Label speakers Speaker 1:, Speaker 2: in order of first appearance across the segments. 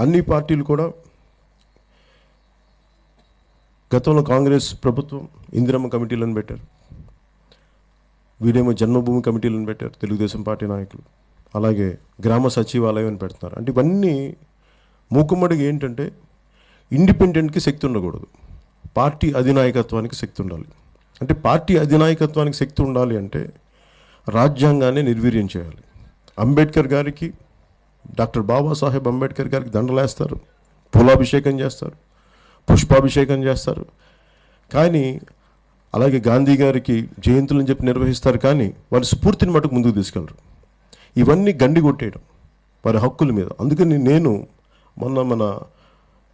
Speaker 1: అన్ని పార్టీలు కూడా గతంలో కాంగ్రెస్ ప్రభుత్వం ఇందిరమ్మ కమిటీలను పెట్టారు. వీడేమో జన్మభూమి కమిటీలను పెట్టారు తెలుగుదేశం పార్టీ నాయకులు. అలాగే గ్రామ సచివాలయం అని పెడుతున్నారు. అంటే ఇవన్నీ మూకుమ్మడిగా ఏంటంటే ఇండిపెండెంట్కి శక్తి ఉండకూడదు. పార్టీ అధినాయకత్వానికి శక్తి ఉండాలి. అంటే పార్టీ అధినాయకత్వానికి శక్తి ఉండాలి అంటే రాజ్యాంగాన్ని నిర్వీర్యం చేయాలి. అంబేద్కర్ గారికి డాక్టర్ బాబాసాహెబ్ అంబేద్కర్ గారికి దండలేస్తారు పూలాభిషేకం చేస్తారు పుష్పాభిషేకం చేస్తారు. కానీ అలాగే గాంధీ గారికి జయంతులని చెప్పి నిర్వహిస్తారు కానీ వారి స్ఫూర్తిని మటుకు ముందుకు తీసుకెళ్ళరు ఇవన్నీ గండి కొట్టేయడం వారి హక్కుల మీద. అందుకని నేను మొన్న మన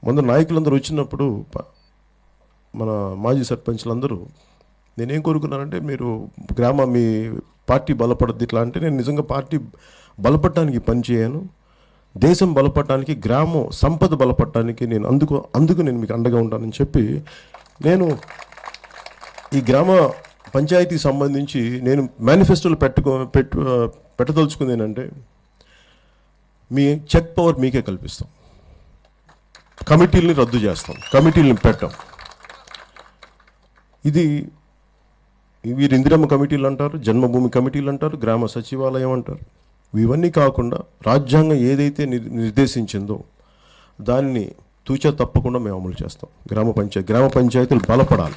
Speaker 1: మొన్న నాయకులందరూ వచ్చినప్పుడు మన మాజీ సర్పంచ్లందరూ నేనేం కోరుకున్నానంటే మీరు గ్రామ మీ పార్టీ బలపడద్ది ఇట్లా అంటే నేను నిజంగా పార్టీ బలపడటానికి పని చేయను. దేశం బలపడటానికి గ్రామం సంపద బలపడటానికి నేను అందుకు అందుకు నేను మీకు అండగా ఉంటానని చెప్పి నేను ఈ గ్రామ పంచాయతీకి సంబంధించి నేను మేనిఫెస్టోలు పెట్టుకో పెట్టు పెట్టదలుచుకుంది ఏంటంటే మీ చెక్ పవర్ మీకే కల్పిస్తాం. కమిటీల్ని రద్దు చేస్తాం. కమిటీలను పెట్టాం. ఇది వీరు ఇందిరమ్మ కమిటీలు అంటారు జన్మభూమి కమిటీలు అంటారు గ్రామ సచివాలయం అంటారు. ఇవన్నీ కాకుండా రాజ్యాంగం ఏదైతే నిర్దేశించిందో దాన్ని తూచా తప్పకుండా మేము అమలు చేస్తాం. గ్రామ పంచాయతీ గ్రామ పంచాయతీలు బలపడాలి.